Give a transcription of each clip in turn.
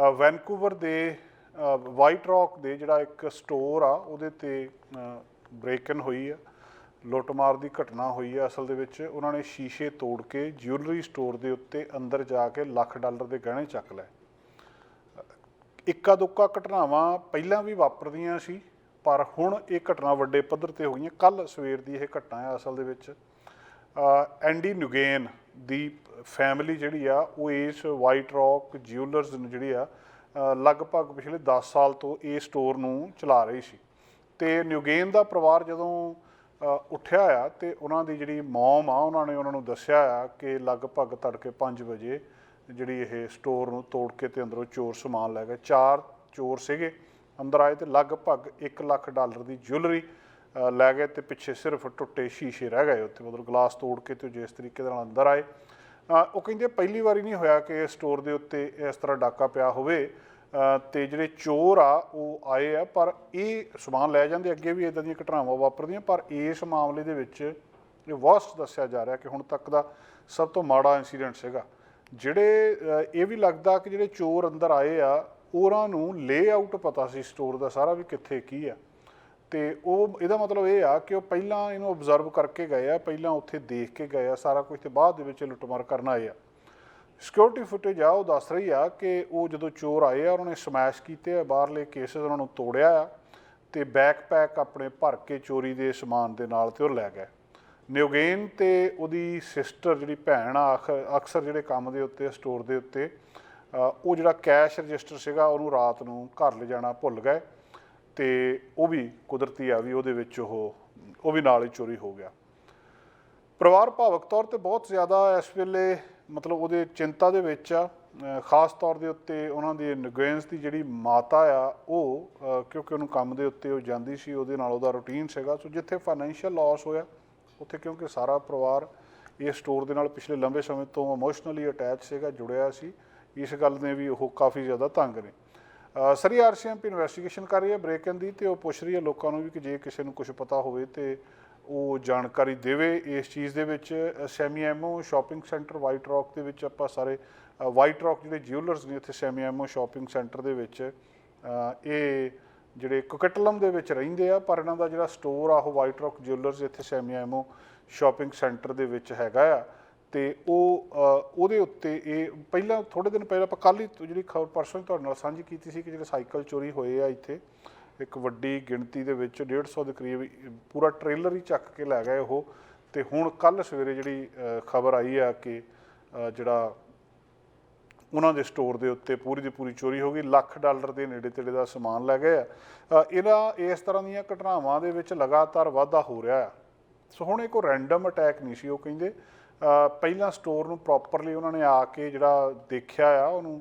Vancouver ਦੇ white Rock ਦੇ ਜਿਹੜਾ ਇੱਕ ਸਟੋਰ ਆ, ਉਹਦੇ ਤੇ ਬ੍ਰੇਕ ਇਨ ਹੋਈ ਆ। ਲੁੱਟਮਾਰ ਦੀ ਘਟਨਾ ਹੋਈ ਆ ਅਸਲ ਦੇ ਵਿੱਚ। ਉਹਨਾਂ ਨੇ ਸ਼ੀਸ਼ੇ ਤੋੜ ਕੇ ਜਿਊਲਰੀ ਸਟੋਰ ਦੇ ਉੱਤੇ ਅੰਦਰ ਜਾ ਕੇ ਲੱਖ ਡਾਲਰ ਦੇ ਗਹਿਣੇ ਚੱਕ ਲਏ। ਇੱਕਾ ਦੁੱਕਾ ਘਟਨਾਵਾਂ ਪਹਿਲਾਂ ਵੀ ਵਾਪਰਦੀਆਂ ਸੀ, ਪਰ ਹੁਣ ਇਹ ਘਟਨਾ ਵੱਡੇ ਪੱਧਰ ਤੇ ਹੋ ਗਈਆਂ। ਕੱਲ ਸਵੇਰ ਦੀ ਇਹ ਘਟਨਾ ਹੈ ਅਸਲ ਦੇ ਵਿੱਚ। ਐਂਡੀ ਨੁਗੇਨ ਦੀ ਫੈਮਿਲੀ ਜਿਹੜੀ ਆ, ਉਹ ਇਸ ਵਾਈਟ ਰੌਕ ਜਿਊਲਰਸ ਨੂੰ ਜਿਹੜੀ ਆ ਲਗਭਗ ਪਿਛਲੇ 10 ਸਾਲ ਤੋਂ ਇਹ ਸਟੋਰ ਨੂੰ ਚਲਾ ਰਹੀ ਸੀ। ਤੇ ਨਿਊਗੇਨ ਦਾ ਪਰਿਵਾਰ ਜਦੋਂ ਉੱਠਿਆ ਆ ਤੇ ਉਹਨਾਂ ਦੀ ਜਿਹੜੀ ਮੌਮ ਆ, ਉਹਨਾਂ ਨੇ ਉਹਨਾਂ ਨੂੰ ਦੱਸਿਆ ਆ ਕਿ ਲਗਭਗ ਤੜਕੇ 5 ਵਜੇ ਜਿਹੜੀ ਇਹ ਸਟੋਰ ਨੂੰ ਤੋੜ ਕੇ ਤੇ ਅੰਦਰੋਂ ਚੋਰ ਸਮਾਨ ਲੈ ਗਏ। ਚਾਰ ਚੋਰ ਸੀਗੇ ਅੰਦਰ ਆਏ ਤੇ ਲਗਭਗ 1 ਲੱਖ ਡਾਲਰ ਦੀ ਜੁਐਲਰੀ ਲੈ ਗਏ ਤੇ ਪਿੱਛੇ ਸਿਰਫ ਟੁੱਟੇ ਸ਼ੀਸ਼ੇ ਰਹਿ ਗਏ ਉੱਥੇ ਮਤਲਬ ਗਲਾਸ ਤੋੜ ਕੇ ਤੇ ਜਿਸ ਤਰੀਕੇ ਦੇ ਨਾਲ ਅੰਦਰ ਆਏ। ਉਹ ਕਹਿੰਦੇ ਪਹਿਲੀ ਵਾਰੀ ਨਹੀਂ ਹੋਇਆ ਕਿ ਸਟੋਰ ਦੇ ਉੱਤੇ ਇਸ ਤਰ੍ਹਾਂ ਡਾਕਾ ਪਿਆ ਹੋਵੇ। ਅ, ਤੇ ਜਿਹੜੇ ਚੋਰ ਆ ਉਹ ਆਏ ਆ ਪਰ ਇਹ ਸਮਾਨ ਲੈ ਜਾਂਦੇ ਅੱਗੇ ਵੀ ਇਦਾਂ ਦੀਆਂ ਘਟਨਾਵਾਂ ਵਾਪਰਦੀਆਂ ਪਰ ਇਸ ਮਾਮਲੇ ਦੇ ਵਿੱਚ ਇਹ ਵਰਸਟ ਦੱਸਿਆ ਜਾ ਰਿਹਾ ਕਿ ਹੁਣ ਤੱਕ ਦਾ ਸਭ ਤੋਂ ਮਾੜਾ ਇਨਸੀਡੈਂਟ ਸੀਗਾ। ਜਿਹੜੇ ਇਹ ਵੀ ਲੱਗਦਾ ਕਿ ਜਿਹੜੇ ਚੋਰ ਅੰਦਰ ਆਏ ਆ ਉਹਨਾਂ ਨੂੰ ਲੇਆਊਟ ਪਤਾ ਸੀ ਸਟੋਰ ਦਾ ਸਾਰਾ ਵੀ ਕਿੱਥੇ ਕੀ ਆ। ਤੇ ਉਹ, ਇਹਦਾ ਮਤਲਬ ਇਹ ਆ ਕਿ ਉਹ ਪਹਿਲਾਂ ਇਹਨੂੰ ਆਬਜ਼ਰਵ ਕਰਕੇ ਗਏ ਆ, ਪਹਿਲਾਂ ਉੱਥੇ ਦੇਖ ਕੇ ਗਏ ਆ, ਸਾਰਾ ਕੁਝ ਤੇ ਬਾਅਦ ਦੇ ਵਿੱਚ ਲੁੱਟਮਾਰ ਕਰਨ ਆਏ ਆ। ਸਿਕਿਉਰਿਟੀ ਫੁਟੇਜ ਆ, ਉਹ ਦੱਸ ਰਹੀ ਆ ਕਿ ਉਹ ਜਦੋਂ ਚੋਰ ਆਏ ਆ, ਉਹਨਾਂ ਨੇ ਸਮੈਸ਼ ਕੀਤੇ ਆ, ਬਾਹਰਲੇ ਕੇਸਸ ਉਹਨਾਂ ਨੂੰ ਤੋੜਿਆ ਆ ਤੇ ਬੈਕਪੈਕ ਆਪਣੇ ਭਰ ਕੇ ਚੋਰੀ ਦੇ ਸਮਾਨ ਦੇ ਨਾਲ ਤੇ ਉਹ ਲੈ ਗਏ। ਨਿਊਗੇਨ ਤੇ ਉਹਦੀ ਸਿਸਟਰ ਜਿਹੜੀ ਭੈਣ ਆ ਅਕਸਰ ਜਿਹੜੇ ਕੰਮ ਦੇ ਉੱਤੇ ਸਟੋਰ ਦੇ ਉੱਤੇ ਉਹ ਜਿਹੜਾ ਕੈਸ਼ ਰਜਿਸਟਰ ਸੀਗਾ, ਉਹਨੂੰ ਰਾਤ ਨੂੰ ਘਰ ਲੈ ਜਾਣਾ ਭੁੱਲ ਗਏ। ਤੇ ਉਹ ਵੀ ਕੁਦਰਤੀ ਆ ਵੀ ਉਹਦੇ ਵਿੱਚ ਉਹ ਉਹ ਵੀ ਨਾਲ ਹੀ ਚੋਰੀ ਹੋ ਗਿਆ। ਪਰਿਵਾਰ ਭਾਵਕ ਤੌਰ ਤੇ ਬਹੁਤ ਜ਼ਿਆਦਾ ਇਸ ਵੇਲੇ ਮਤਲਬ ਉਹਦੇ ਚਿੰਤਾ ਦੇ ਵਿੱਚ ਆ। ਖਾਸ ਤੌਰ ਦੇ ਉੱਤੇ ਉਹਨਾਂ ਦੀ ਨਗਵੇਂਸ ਦੀ ਜਿਹੜੀ ਮਾਤਾ ਆ, ਉਹ ਕਿਉਂਕਿ ਉਹਨੂੰ ਕੰਮ ਦੇ ਉੱਤੇ ਉਹ ਜਾਂਦੀ ਸੀ, ਉਹਦੇ ਨਾਲ ਉਹਦਾ ਰੁਟੀਨ ਸੀਗਾ। ਸੋ ਜਿੱਥੇ ਫਾਈਨੈਂਸ਼ੀਅਲ ਲਾਸ ਹੋਇਆ, ਉੱਥੇ ਕਿਉਂਕਿ ਸਾਰਾ ਪਰਿਵਾਰ ਇਹ ਸਟੋਰ ਦੇ ਨਾਲ ਪਿਛਲੇ ਲੰਬੇ ਸਮੇਂ ਤੋਂ ਇਮੋਸ਼ਨਲੀ ਅਟੈਚ ਸੀਗਾ, ਜੁੜਿਆ ਸੀ। ਇਸ ਗੱਲ ਨੇ ਵੀ ਉਹ ਕਾਫੀ ਜ਼ਿਆਦਾ ਤੰਗ ਨੇ। ਸਰੀ ਆਰਸੀਐਮਪੀ ਇਨਵੈਸਟੀਗੇਸ਼ਨ ਕਰ ਰਹੀ ਹੈ ਬ੍ਰੇਕ ਇਨ ਦੀ, ਤੇ ਉਹ ਪੁੱਛ ਰਹੀ ਹੈ ਲੋਕਾਂ ਨੂੰ ਵੀ ਕਿ ਜੇ ਕਿਸੇ ਨੂੰ ਕੁਝ ਪਤਾ ਹੋਵੇ ਤੇ ਉਹ ਜਾਣਕਾਰੀ ਦੇਵੇ ਇਸ ਚੀਜ਼ ਦੇ ਵਿੱਚ। Semiahmoo shopping centre White Rock ਦੇ ਵਿੱਚ ਆਪਾਂ ਸਾਰੇ ਵਾਈਟ ਰੌਕ ਜਿਹੜੇ ਜਿਊਲਰਸ ਨੇ ਇੱਥੇ ਸੈਮੀ ਐਮਓ ਸ਼ਾਪਿੰਗ ਸੈਂਟਰ ਦੇ ਵਿੱਚ ਇਹ ਜਿਹੜੇ ਕੁਕਟਲਮ ਦੇ ਵਿੱਚ ਰਹਿੰਦੇ ਆ, ਪਰ ਇਹਨਾਂ ਦਾ ਜਿਹੜਾ ਸਟੋਰ ਆ, ਉਹ ਵਾਈਟ ਰੌਕ ਜਿਊਲਰਸ ਇੱਥੇ ਸੈਮੀ ਐਮਓ ਸ਼ਾਪਿੰਗ ਸੈਂਟਰ ਦੇ ਵਿੱਚ ਹੈਗਾ ਆ। ਤੇ ਉਹ ਉਹਦੇ ਉੱਤੇ ਇਹ ਪਹਿਲਾਂ ਥੋੜੇ ਦਿਨ ਪਹਿਲਾਂ ਆਪਾਂ ਕੱਲ ਹੀ ਜਿਹੜੀ ਖਬਰ ਪਰਸੋਂ ਹੀ ਤੁਹਾਡੇ ਨਾਲ ਸਾਂਝੀ ਕੀਤੀ ਸੀ ਕਿ ਜਿਹੜੇ ਸਾਈਕਲ ਚੋਰੀ ਹੋਏ ਆ ਇੱਥੇ ਇੱਕ ਵੱਡੀ ਗਿਣਤੀ ਦੇ ਵਿੱਚ 150 ਦੇ ਕਰੀਬ ਪੂਰਾ ਟ੍ਰੇਲਰ ਹੀ ਚੱਕ ਕੇ ਲੈ ਗਏ ਉਹ ਤੇ ਹੁਣ ਕੱਲ ਸਵੇਰੇ ਜਿਹੜੀ ਖਬਰ ਆਈ ਆ ਕਿ ਜਿਹੜਾ ਉਹਨਾਂ ਦੇ ਸਟੋਰ ਦੇ ਉੱਤੇ ਪੂਰੀ ਦੀ ਪੂਰੀ ਚੋਰੀ ਹੋ ਗਈ ਲੱਖ ਡਾਲਰ ਦੇ ਨੇੜੇ ਤੇੜੇ ਦਾ ਸਮਾਨ ਲੈ ਗਏ ਆ। ਅ, ਇਹਨਾਂ ਇਸ ਤਰ੍ਹਾਂ ਦੀਆਂ ਘਟਨਾਵਾਂ ਦੇ ਵਿੱਚ ਲਗਾਤਾਰ ਵਾਧਾ ਹੋ ਰਿਹਾ ਆ। ਸੋ ਹੁਣ ਇਹ ਕੋਈ ਰੈਂਡਮ ਅਟੈਕ ਨਹੀਂ ਸੀ ਉਹ ਕਹਿੰਦੇ ਪਹਿਲਾਂ ਸਟੋਰ ਨੂੰ ਪ੍ਰੋਪਰਲੀ ਉਹਨਾਂ ਨੇ ਆ ਕੇ ਜਿਹੜਾ ਦੇਖਿਆ ਆ ਉਹਨੂੰ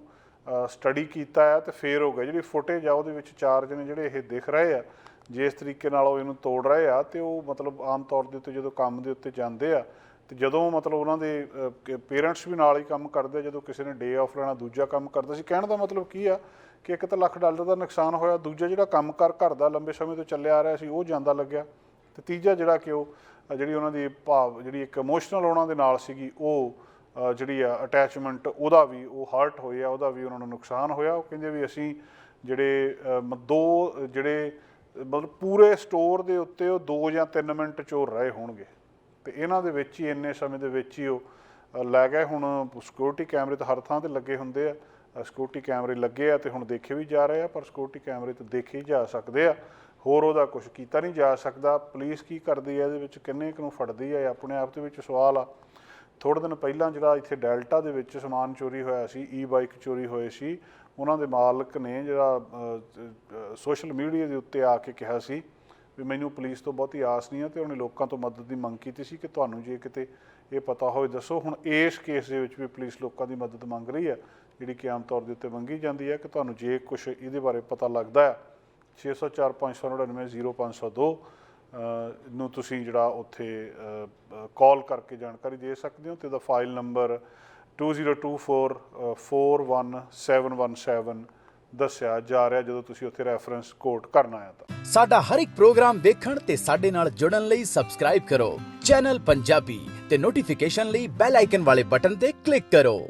ਸਟੱਡੀ ਕੀਤਾ ਆ ਤੇ ਫੇਰ ਹੋ ਗਿਆ। ਜਿਹੜੀ ਫੁਟੇਜ ਆ ਉਹਦੇ ਵਿੱਚ ਚਾਰ ਜਣੇ ਜਿਹੜੇ ਇਹ ਦਿਖ ਰਹੇ ਆ ਜਿਸ ਤਰੀਕੇ ਨਾਲ ਉਹ ਇਹਨੂੰ ਤੋੜ ਰਹੇ ਆ ਤੇ ਉਹ ਮਤਲਬ ਆਮ ਤੌਰ ਦੇ ਉੱਤੇ ਜਦੋਂ ਕੰਮ ਦੇ ਉੱਤੇ ਜਾਂਦੇ ਆ ਤੇ ਜਦੋਂ ਮਤਲਬ ਉਹਨਾਂ ਦੇ ਪੇਰੈਂਟਸ ਵੀ ਨਾਲ ਹੀ ਕੰਮ ਕਰਦੇ ਆ, ਜਦੋਂ ਕਿਸੇ ਨੇ ਡੇ ਆਫ ਲੈਣਾ ਦੂਜਾ ਕੰਮ ਕਰਦਾ ਸੀ। ਕਹਿਣ ਦਾ ਮਤਲਬ ਕੀ ਆ ਕਿ ਇੱਕ ਤਾਂ ਲੱਖ ਡਾਲਰ ਦਾ ਨੁਕਸਾਨ ਹੋਇਆ ਦੂਜਾ ਜਿਹੜਾ ਕੰਮ ਕਰ ਘਰ ਦਾ ਲੰਬੇ ਸਮੇਂ ਤੋਂ ਚੱਲਿਆ ਆ ਰਿਹਾ ਸੀ ਉਹ ਜਾਂਦਾ ਲੱਗਿਆ। ਤੇ ਤੀਜਾ ਜਿਹੜਾ ਕਿ ਉਹ ਜਿਹੜੀ ਉਹਨਾਂ ਦੀ ਭਾਵ, ਜਿਹੜੀ ਇੱਕ ਇਮੋਸ਼ਨਲ ਉਹਨਾਂ ਦੇ ਨਾਲ ਸੀਗੀ, ਉਹ ਜਿਹੜੀ ਆ ਅਟੈਚਮੈਂਟ ਉਹਦਾ ਵੀ ਉਹ ਹਰਟ ਹੋਇਆ, ਉਹਦਾ ਵੀ ਉਹਨਾਂ ਨੂੰ ਨੁਕਸਾਨ ਹੋਇਆ। ਉਹ ਕਹਿੰਦੇ ਵੀ ਅਸੀਂ ਜਿਹੜੇ ਮ- ਦੋ ਜਿਹੜੇ, ਮਤਲਬ ਪੂਰੇ ਸਟੋਰ ਦੇ ਉੱਤੇ ਉਹ 2 ਜਾਂ 3 ਮਿੰਟ ਚੋਰ ਰਹੇ ਹੋਣਗੇ। ਤੇ ਇਹਨਾਂ ਦੇ ਵਿੱਚ ਹੀ, ਇੰਨੇ ਸਮੇਂ ਦੇ ਵਿੱਚ ਹੀ ਉਹ ਲੈ ਗਏ। ਹੁਣ ਸਿਕਿਉਰਿਟੀ ਕੈਮਰੇ ਤਾਂ ਹਰ ਥਾਂ ਤੇ ਲੱਗੇ ਹੁੰਦੇ ਆ। ਸਿਕਿਉਰਿਟੀ ਕੈਮਰੇ ਲੱਗੇ ਆ ਤੇ ਹੁਣ ਦੇਖੇ ਵੀ ਜਾ ਰਹੇ ਆ, ਪਰ ਸਿਕਿਉਰਿਟੀ ਕੈਮਰੇ ਤੇ ਦੇਖੇ ਹੀ ਜਾ ਸਕਦੇ ਆ। ਹੋਰ ਉਹਦਾ ਕੁਝ ਕੀਤਾ ਨਹੀਂ ਜਾ ਸਕਦਾ। ਪੁਲਿਸ ਕੀ ਕਰਦੀ ਹੈ? ਇਹਦੇ ਵਿੱਚ ਕਿੰਨੇ ਕੁ ਨੂੰ ਫੜਦੀ ਹੈ? ਆਪਣੇ ਆਪ ਦੇ ਵਿੱਚ ਸਵਾਲ ਆ। ਥੋੜੇ ਦਿਨ ਪਹਿਲਾਂ ਜਿਹੜਾ ਇੱਥੇ ਡੈਲਟਾ ਦੇ ਵਿੱਚ ਸਮਾਨ ਚੋਰੀ ਹੋਇਆ ਸੀ ਈ ਬਾਈਕ ਚੋਰੀ ਹੋਏ ਸੀ, ਉਹਨਾਂ ਦੇ ਮਾਲਕ ਨੇ ਜਿਹੜਾ ਸੋਸ਼ਲ ਮੀਡੀਆ ਦੇ ਉੱਤੇ ਆ ਕੇ ਕਿਹਾ ਸੀ ਵੀ ਮੈਨੂੰ ਪੁਲਿਸ ਤੋਂ ਬਹੁਤੀ ਆਸ ਨਹੀਂ ਹੈ ਤੇ ਉਹਨੇ ਲੋਕਾਂ ਤੋਂ ਮਦਦ ਦੀ ਮੰਗ ਕੀਤੀ ਸੀ ਕਿ ਤੁਹਾਨੂੰ ਜੇ ਕਿਤੇ ਇਹ ਪਤਾ ਹੋਵੇ, ਦੱਸੋ। ਹੁਣ ਇਸ ਕੇਸ ਦੇ ਵਿੱਚ ਵੀ ਪੁਲਿਸ ਲੋਕਾਂ ਦੀ ਮਦਦ ਮੰਗ ਰਹੀ ਹੈ, ਜਿਹੜੀ ਕਿ ਆਮ ਤੌਰ ਦੇ ਉੱਤੇ ਮੰਗੀ ਜਾਂਦੀ ਹੈ ਕਿ ਤੁਹਾਨੂੰ ਜੇ ਕੁਝ ਇਹਦੇ ਬਾਰੇ ਪਤਾ ਲੱਗਦਾ ਹੈ 604 599 0502 ਨੂੰ ਤੁਸੀਂ ਜਿਹੜਾ ਉੱਥੇ ਕਾਲ ਕਰਕੇ ਜਾਣਕਾਰੀ ਦੇ ਸਕਦੇ ਹੋ ਤੇ ਦਾ ਫਾਈਲ ਨੰਬਰ 2024411717 ਦੱਸਿਆ ਜਾ ਰਿਹਾ ਜਦੋਂ ਤੁਸੀਂ ਉੱਥੇ ਰੈਫਰੈਂਸ ਕੋਡ ਕਰਨਾ ਆ ਤਾਂ। ਸਾਡਾ ਹਰ ਇੱਕ ਪ੍ਰੋਗਰਾਮ ਦੇਖਣ ਤੇ ਸਾਡੇ ਨਾਲ ਜੁੜਨ ਲਈ ਸਬਸਕ੍ਰਾਈਬ ਕਰੋ। ਚੈਨਲ ਪੰਜਾਬੀ ਤੇ ਨੋਟੀਫਿਕੇਸ਼ਨ ਲਈ ਬੈਲ ਆਈਕਨ ਵਾਲੇ ਬਟਨ ਤੇ ਕਲਿੱਕ ਕਰੋ।